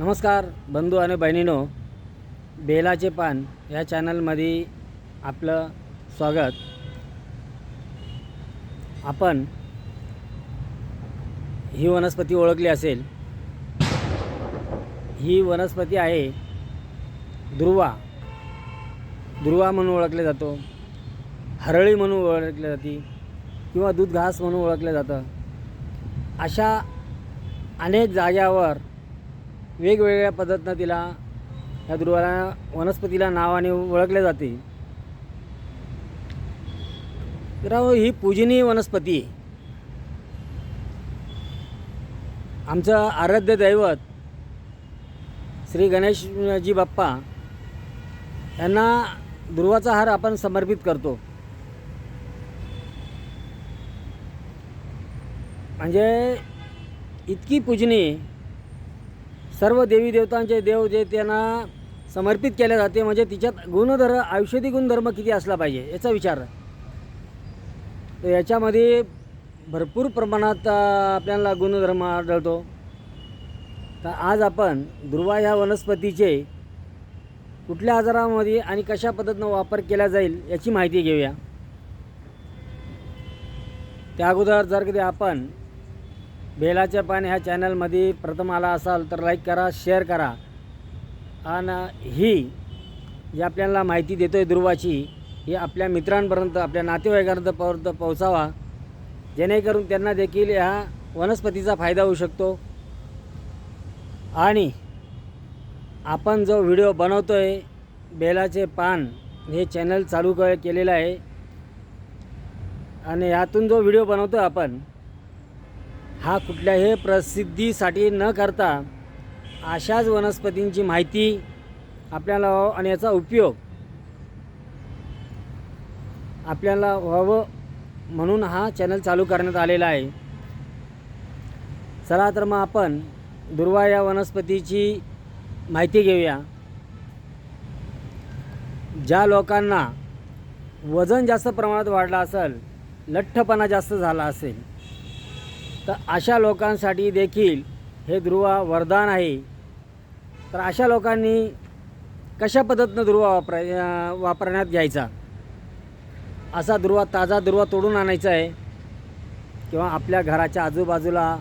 नमस्कार बंधू आणि बहिणीनो. बेलाचे पान या चॅनलमध्ये आपलं स्वागत. आपण ही वनस्पती ओळखली असेल. ही वनस्पती आहे दुर्वा. दुर्वा म्हणून ओळखले जातो. हरळी म्हणून ओळखली जाते किंवा दूध घास म्हणून ओळखलं जातं. अशा अनेक जाग्यावर वेगवेगळ्या पद्धतीनं तिला या दुर्वाला वनस्पतीला नावाने ओळखले जाते. तर ही पूजनीय वनस्पती आहे. आमचं आराध्य दैवत श्री गणेशजी बाप्पा यांना दुर्वाचा हार आपण समर्पित करतो. म्हणजे इतकी पूजनीय सर्व देवी देवतांचे देव जे त्यांना समर्पित केले जाते म्हणजे तिच्यात गुणधर्म औषधी गुणधर्म किती असला पाहिजे याचा विचार. तर याच्यामध्ये भरपूर प्रमाणात आपल्याला गुणधर्म आढळतो. तर आज आपण दुर्वा ह्या वनस्पतीचे कुठल्या आजारामध्ये आणि कशा पद्धतीनं वापर केला जाईल याची माहिती घेऊया. त्या अगोदर जर कधी आपण बेलाचे पान ह्या चॅनलमध्ये प्रथम आला असाल तर लाईक करा शेअर करा. आणि ही जी आपल्याला माहिती देतो आहे दुर्वाची ही आपल्या मित्रांपर्यंत आपल्या नातेवाईकांपर्यंत पर्यंत पोहोचावा. जेणेकरून त्यांना देखील ह्या वनस्पतीचा फायदा होऊ शकतो. आणि आपण जो व्हिडिओ बनवतो आहे बेलाचे पान हे चॅनल चालू क केलेलं आहे. आणि यातून जो व्हिडिओ बनवतो आहे आपण हा कुठल्याही प्रसिद्धीसाठी न करता अशाच वनस्पतींची माहिती आपल्याला व्हावं आणि याचा उपयोग आपल्याला व्हावं म्हणून हा चॅनल चालू करण्यात आलेला आहे. चला तर मग आपण दुर्वा या वनस्पतीची माहिती घेऊया. ज्या लोकांना वजन जास्त प्रमाणात वाढलं असेल लठ्ठपणा जास्त झाला असेल तर अशा लोकांसाठी देखील हे ध्रुवा वरदान आहे. तर अशा लोकांनी कशा पद्धतीनं ध्रुवा वापराय वापरण्यात घ्यायचा? असा ध्रुवा ताजा ध्रुवा तोडून आणायचा आहे. किंवा आपल्या घराच्या आजूबाजूला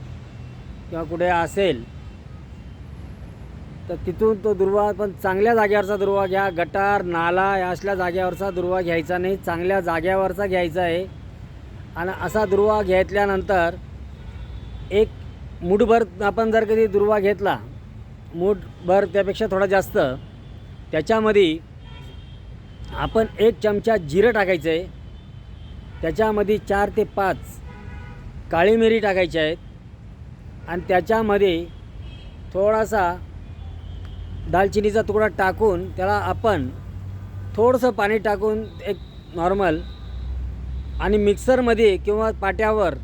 किंवा कुठे असेल तर तिथून तो दुर्वा पण चांगल्या जागेवरचा दुर्वा घ्या. गटार नाला या असल्या जागेवरचा दुर्वा घ्यायचा नाही. चांगल्या जागेवरचा घ्यायचा आहे. आणि असा दुर्वा घेतल्यानंतर एक मूठभर आपण जर कधी दुर्वा घेतला मूठभर त्यापेक्षा थोडा जास्त त्याच्यामध्ये आपण एक चमचा जिरं टाकायचं आहे त्याच्यामध्ये चार ते पाच काळी मिरी टाकायच्या आहेत. आणि त्याच्यामध्ये थोडासा दालचिनीचा तुकडा टाकून त्याला आपण थोडंसं पाणी टाकून एक नॉर्मल आणि मिक्सरमध्ये किंवा पाट्यावर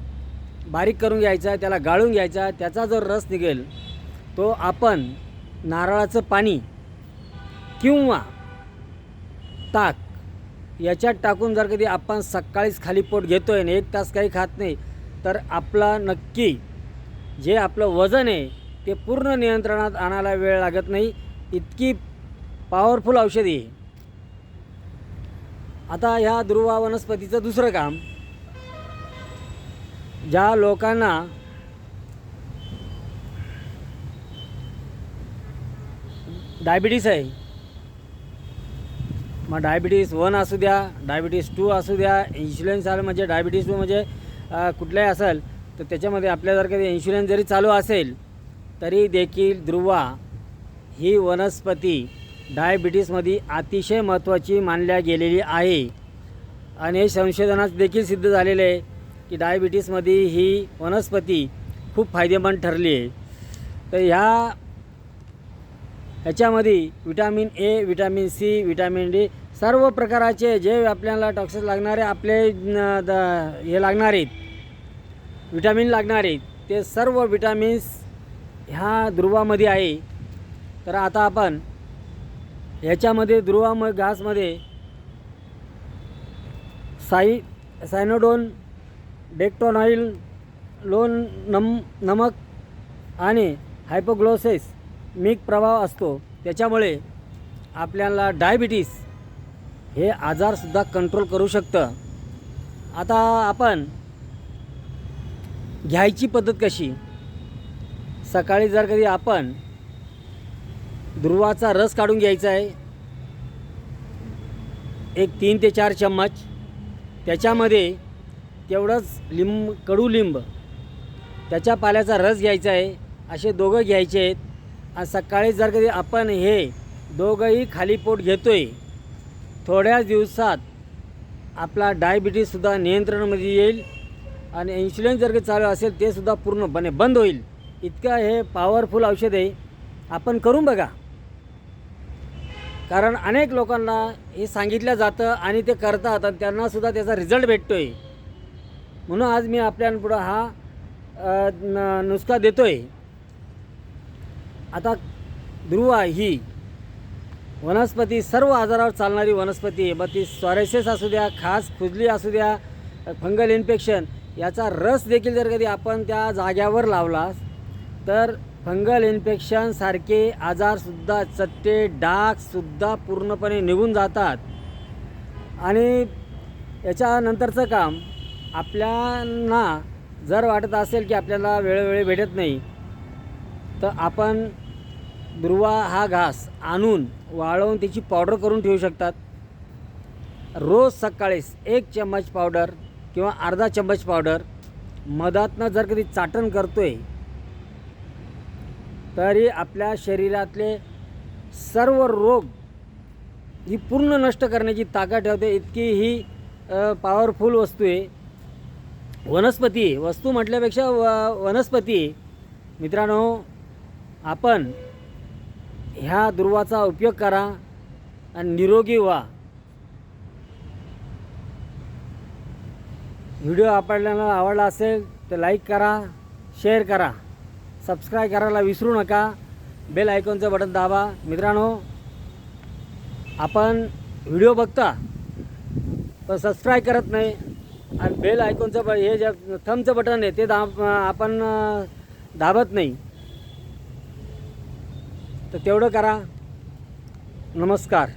बारीक करून घ्यायचा त्याला गाळून घ्यायचा त्याचा जो रस निघेल तो आपण नारळाचं पाणी किंवा ताक याच्यात टाकून जर कधी आपण सकाळीच खाली पोट घेतो आहे आणि एक तास काही खात नाही तर आपला नक्की जे आपलं वजन आहे ते पूर्ण नियंत्रणात आणायला वेळ लागत नाही. इतकी पॉवरफुल औषधी आहे. आता ह्या दुर्वा वनस्पतीचं दुसरं काम ज्या लोकांना डायबिटीस आहे मग डायबिटीस वन असू द्या डायबिटीस टू असू द्या इन्शुलन्स आलं म्हणजे डायबिटीस टू म्हणजे अं, कुठल्याही असेल तर त्याच्यामध्ये आपल्या जर कधी इन्शुलन्स जरी चालू असेल तरी देखील ध्रुवा ही वनस्पती डायबिटीसमध्ये अतिशय महत्त्वाची मानल्या गेलेली आहे. आणि हे संशोधनात देखील सिद्ध झालेलं आहे. की डायबिटीसमध्ये ही वनस्पती खूप फायदेमंद ठरली आहे. तर ह्या ह्याच्यामध्ये vitamin A vitamin C vitamin D सर्व प्रकाराचे जे आपल्याला टॉक्सिस लागणारे आपले द- हे लागणार आहेत विटॅमिन लागणार आहेत ते सर्व विटॅमिन्स ह्या ध्रुवामध्ये आहे. तर आता आपण ह्याच्यामध्ये ध्रुवा म घासमध्ये साई सायनोडोन डेक्टोनाईल लोन नम नमक आणि हायपोग्लोसेस मिक प्रभाव असतो. त्याच्यामुळे आपल्याला डायबिटीस हे आजारसुद्धा कंट्रोल करू शकतं. आता आपण घ्यायची पद्धत कशी? सकाळी जर कधी आपण दुर्वाचा रस काढून घ्यायचा आहे एक तीन ते चार चम्मच त्याच्यामध्ये तेवढंच लिंब कडुलिंब त्याच्या पाल्याचा रस घ्यायचा आहे. असे दोघं घ्यायचे आहेत. आणि सकाळी जर कधी आपण हे दोघंही खाली पोट घेतो आहे थोड्याच दिवसात आपला डायबिटीससुद्धा नियंत्रणामध्ये येईल आणि इन्शुलिन जर काही चालू असेल ते सुद्धा पूर्णपणे बंद होईल. इतकं हे पॉवरफुल औषध आहे. आपण करून बघा. कारण अनेक लोकांना हे सांगितलं जातं आणि ते करतात आणि त्यांनासुद्धा त्याचा रिझल्ट भेटतो आहे म्हणून आज मी आपल्यापुढं हा अ, न- देतो आहे आता ध्रुवा ही वनस्पती सर्व आजारावर चालणारी वनस्पती आहे. मग ती स्वारेसेस असू द्या खास खुजली असू द्या फंगल इन्फेक्शन याचा रस देखील जर कधी आपण त्या जाग्यावर लावला तर फंगल इन्फेक्शनसारखे आजारसुद्धा चट्टे डागसुद्धा पूर्णपणे निघून जातात. आणि याच्यानंतरचं काम आपल्याना जर वाटत असेल की आपल्याला वेळोवेळी भेटत नाही तर आपण दुर्वा हा घास आणून वाळवून त्याची पावडर करून ठेवू शकतात. रोज सकाळीच एक चम्मच पावडर किंवा अर्धा चम्मच पावडर मधातनं जर कधी चाटण करतो आहे तरी आपल्या शरीरातले सर्व रोग ही पूर्ण नष्ट करण्याची ताकद ठेवते. इतकी ही पॉवरफुल वस्तू आहे. वनस्पती वस्तू म्हटल्यापेक्षा व वनस्पती. मित्रांनो आपण ह्या दुर्वाचा उपयोग करा आणि निरोगी व्हा. व्हिडिओ आपल्याला आवडला असेल तर लाईक करा शेअर करा. सबस्क्राईब करायला विसरू नका. बेल आयकॉनचं बटन दाबा. मित्रांनो आपण व्हिडिओ बघता पण सबस्क्राईब करत नाही. आणि बेल आयकॉनचं ब हे जे थमचं बटन आहे ते दाब आपण दाबत नाही. तर तेवढं करा. नमस्कार.